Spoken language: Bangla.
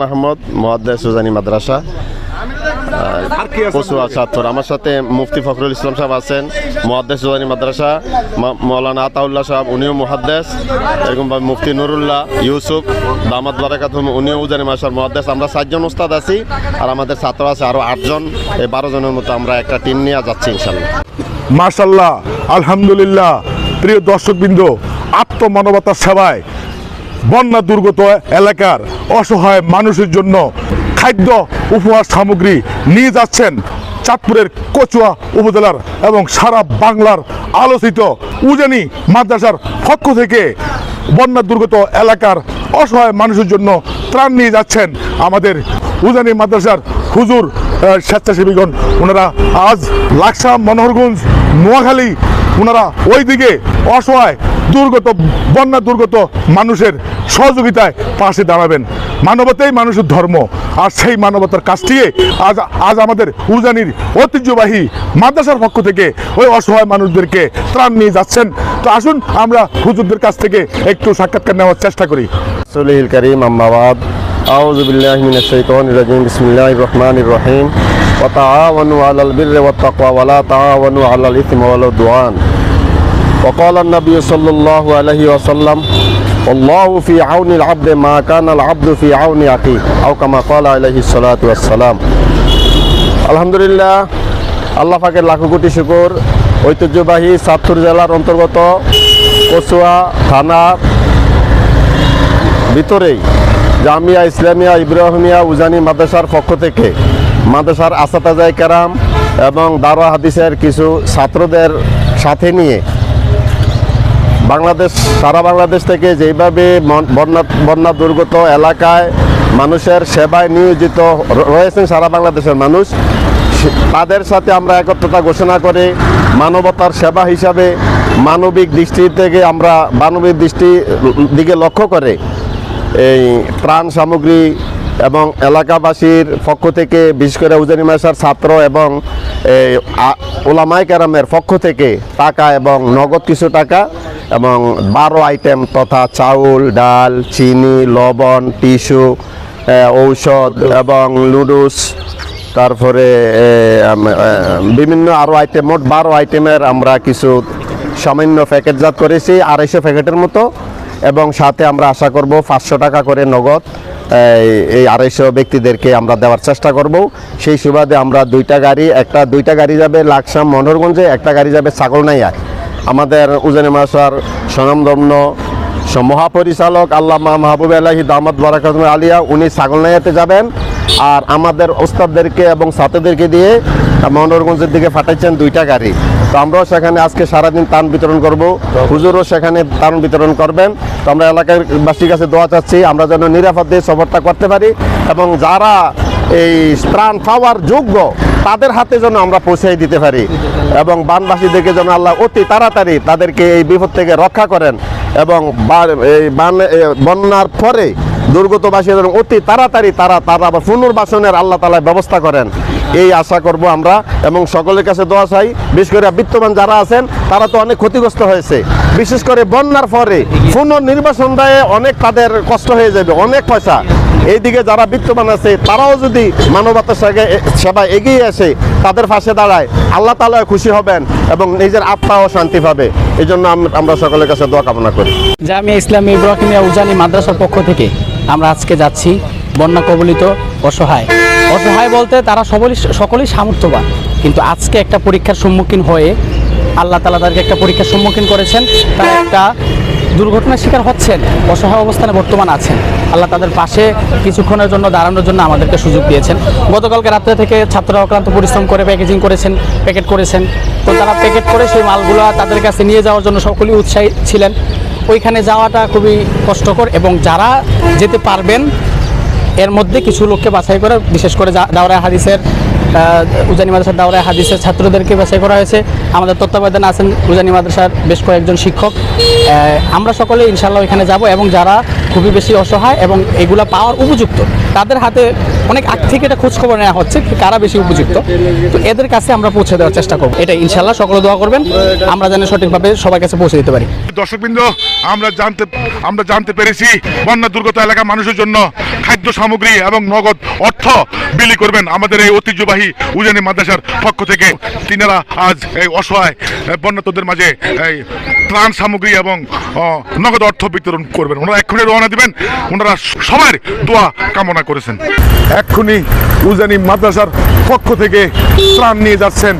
রিদওয়ান আহমদ মোহাদ্দেস সুজানি মাদ্রাসা। কচুয়া সাতর আমার সাথে মুফতি ফখরুল ইসলাম সাহেব আছেন মোহাদ্দেস সুজানি মাদ্রাসা মৌলানা আতাউল্লাহ সাহেব উনিও মুহাদ্দেস এরকমভাবে মুফতি নুরুল্লাহ ইউসুফ দামাত বারাকাত উনিও উজানি মাসার মুহাদ্দেস। আমরা সাতজন উস্তাদ আছি আর আমাদের ছাত্র আছে আরও আটজন। এই বারো জনের মতো আমরা একটা টিম নিয়ে যাচ্ছি ইনশাল্লাহ মার্শাল্লাহ আলহামদুলিল্লাহ। প্রিয় দর্শকবৃন্দ আত্মমানবতার সেবায় বন্যা দুর্গত এলাকার অসহায় মানুষের জন্য খাদ্য উপহার সামগ্রী নিয়ে যাচ্ছেন চাঁদপুরের কচুয়া উপজেলার এবং সারা বাংলার আলোচিত উজানি মাদ্রাসার পক্ষ থেকে বন্যা দুর্গত এলাকার অসহায় মানুষের জন্য ত্রাণ নিয়ে যাচ্ছেন আমাদের উজানি মাদ্রাসার হুজুর স্বেচ্ছাসেবীগণ। ওনারা আজ লাকসাম মনোহরগঞ্জ, নোয়াখালী, ওনারা ওইদিকে অসহায় দুর্গত, বন্যা দুর্গত মানুষের সহযোগিতায় পাশে দাঁড়াবেন। মানবতাই মানুষের ধর্ম, আর সেই মানবতার কাজটিকে আজ আজ আমাদের উজানির ঐতিহ্যবাহী মাদ্রাসার পক্ষ থেকে ওই অসহায় মানুষদেরকে ত্রাণ নিয়ে যাচ্ছেন। তো আসুন আমরা হুজুরদের কাছ থেকে একটু সাক্ষাৎকার নেওয়ার চেষ্টা করি। সলিহিল করিম আম্মাবাদ রহিম। ওয়া তাআওয়ানু আলাল বিররি وقال النبي صلى الله عليه وسلم والله في عون العبد ما كان العبد في عون أخيه أو كما قال عليه الصلاة والسلام আলহামদুলিল্লাহ আল্লাহ পাকের লাখো কোটি শুকুর ঐতিহ্যবাহী সাতপুর জেলার অন্তর্গত কচুয়া থানা ভিতরেই জামিয়া ইসলামিয়া ইব্রাহিমিয়া উজানি মাদ্রাসার পক্ষ থেকে মাদ্রাসার আসাতাজাই কেরাম এবং দারোয়া হাদিসের কিছু ছাত্রদের সাথে নিয়ে বাংলাদেশ, সারা বাংলাদেশ থেকে যেইভাবে বন্যা বন্যা দুর্গত এলাকায় মানুষের সেবায় নিয়োজিত রয়েছেন সারা বাংলাদেশের মানুষ তাদের সাথে আমরা একত্রতা ঘোষণা করে মানবতার সেবা হিসাবে মানবিক দৃষ্টি থেকে আমরা মানবিক দৃষ্টি দিকে লক্ষ্য করে এই ত্রাণ সামগ্রী এবং এলাকাবাসীর পক্ষ থেকে, বিশেষ করে উজানি মাসার ছাত্র এবং ওলামাই কেরামের পক্ষ থেকে টাকা এবং নগদ কিছু টাকা এবং বারো আইটেম তথা চাউল, ডাল, চিনি, লবণ, টিস্যু ঔষধ এবং লুডুস তারপরে বিভিন্ন আরও আইটেম, মোট বারো আইটেমের আমরা কিছু সামান্য প্যাকেটজাত করেছি, আড়াইশো প্যাকেটের মতো এবং সাথে আমরা আশা করব পাঁচশো টাকা করে নগদ এই- আড়াইশো ব্যক্তিদেরকে আমরা দেওয়ার চেষ্টা করব। সেই সুবাদে আমরা দুইটা গাড়ি, একটা, দুইটা গাড়ি যাবে লাকসাম মনোহরগঞ্জে, একটা গাড়ি যাবে ছাগলনাইয়া। আমাদের উজানি মাসার স্বনামধন্য মহাপরিচালক আল্লামা মাহবুব আলাহি দামাদ বারাকাত আলিয়া, উনি ছাগলনাইয়াতে যাবেন। আর আমাদের ওস্তাদদেরকে এবং ছাত্রদেরকে দিয়ে মনোহরগঞ্জের দিকে পাঠাচ্ছেন দুইটা গাড়ি। তো আমরাও সেখানে আজকে সারাদিন তান বিতরণ করব। হুজুরও সেখানে তান বিতরণ করবেন। তো আমরা এলাকাবাসীর কাছে দোয়া চাচ্ছি, আমরা যেন নিরাপদে সফরটা করতে পারি এবং যারা এই ত্রাণ পাওয়ার যোগ্য, তাদের হাতে যেন আমরা পৌঁছে দিতে পারি এবং বানবাসীদেরকে যেন আল্লাহ অতি তাড়াতাড়ি তাদেরকে এই বিপদ থেকে রক্ষা করেন এবং বন্যার পরে দুর্গতবাসী যেন অতি তাড়াতাড়ি তারা তারা আবার পুনর্বাসনের আল্লাহ তালা ব্যবস্থা করেন। এই আশা করব আমরা এবং সকলের কাছে দোয়া চাই। বিশেষ করে বিত্তমান যারা আছেন, তারা তো অনেক ক্ষতিগ্রস্ত হয়েছে। বিশেষ করে বন্যার পরে পুনর্নির্বাচন দেয় অনেক তাদের কষ্ট হয়ে যাবে, অনেক পয়সা। এইদিকে যারা বিত্তমান আছে, তারাও যদি মানবতার সঙ্গে সেবা এগিয়ে আসে, তাদের পাশে দাঁড়ায়, আল্লাহ তালা খুশি হবেন এবং নিজের আত্মাও শান্তি পাবে। এই জন্য আমরা সকলের কাছে দোয়া কামনা করি। জামিয়া ইসলামী ইব্রাহিমিয়া উজানি মাদ্রাসার পক্ষ থেকে। আমরা আজকে যাচ্ছি বন্যা কবলিত অসহায়। অসহায় বলতে তারা সকলেই সকলেই সামর্থ্যবান। কিন্তু আজকে একটা পরীক্ষার সম্মুখীন হয়ে আল্লাহ তালা তাদেরকে একটা পরীক্ষার সম্মুখীন করেছেন। তারা একটা দুর্ঘটনার শিকার হচ্ছেন, অসহায় অবস্থানে বর্তমান আছেন। আল্লাহ তাদের পাশে কিছুক্ষণের জন্য দাঁড়ানোর জন্য আমাদেরকে সুযোগ দিয়েছেন। গতকালকে রাত্রে থেকে ছাত্ররা অক্লান্ত পরিশ্রম করে প্যাকেজিং করেছেন, প্যাকেট করেছেন। তো তারা প্যাকেট করে সেই মালগুলো তাদের কাছে নিয়ে যাওয়ার জন্য সকলেই উৎসাহী ছিলেন। ওইখানে যাওয়াটা খুবই কষ্টকর এবং যারা যেতে পারবেন, এর মধ্যে কিছু লোককে বাছাই করে, বিশেষ করে দাওরায় হাদিসের উজানি মাদ্রাসার দাওরায় হাদিসের ছাত্রদেরকে বাছাই করা হয়েছে। আমাদের তত্ত্বাবধানে আছেন উজানি মাদ্রাসার বেশ কয়েকজন শিক্ষক। আমরা সকলে ইনশাল্লাহ ওইখানে যাব এবং যারা খুবই বেশি অসহায় এবং এগুলো পাওয়ার উপযুক্ত। তাদের হাতে অনেক আগ থেকে এটা খোঁজখবর নেওয়া হচ্ছে কারা বেশি উপযুক্ত। তো এদের কাছে আমরা পৌঁছে দেওয়ার চেষ্টা করব। এটা ইনশাল্লাহ সকলে দোয়া করবেন। আমরা যেন সঠিকভাবে সবার কাছে পৌঁছে দিতে পারি। দর্শকবৃন্দ, আমরা জানতে আমরা জানতে পেরেছি বন্যা দুর্গত এলাকার মানুষের জন্য খাদ্য সামগ্রী এবং নগদ অর্থ বিলি করবেন আমাদের এই ঐতিহ্যবাহী উজানি মাদ্রাসার পক্ষ থেকে। তিনারা আজ এই অসহায় বন্যাতদের মাঝে এই ত্রাণ সামগ্রী এবং নগদ অর্থ বিতরণ করবেন। ওনারা এক্ষুনি রওনা দিবেন। ওনারা সবাই দোয়া কামনা করেছেন। এক্ষুনি উজানি মাদ্রাসার পক্ষ থেকে ত্রাণ নিয়ে যাচ্ছেন।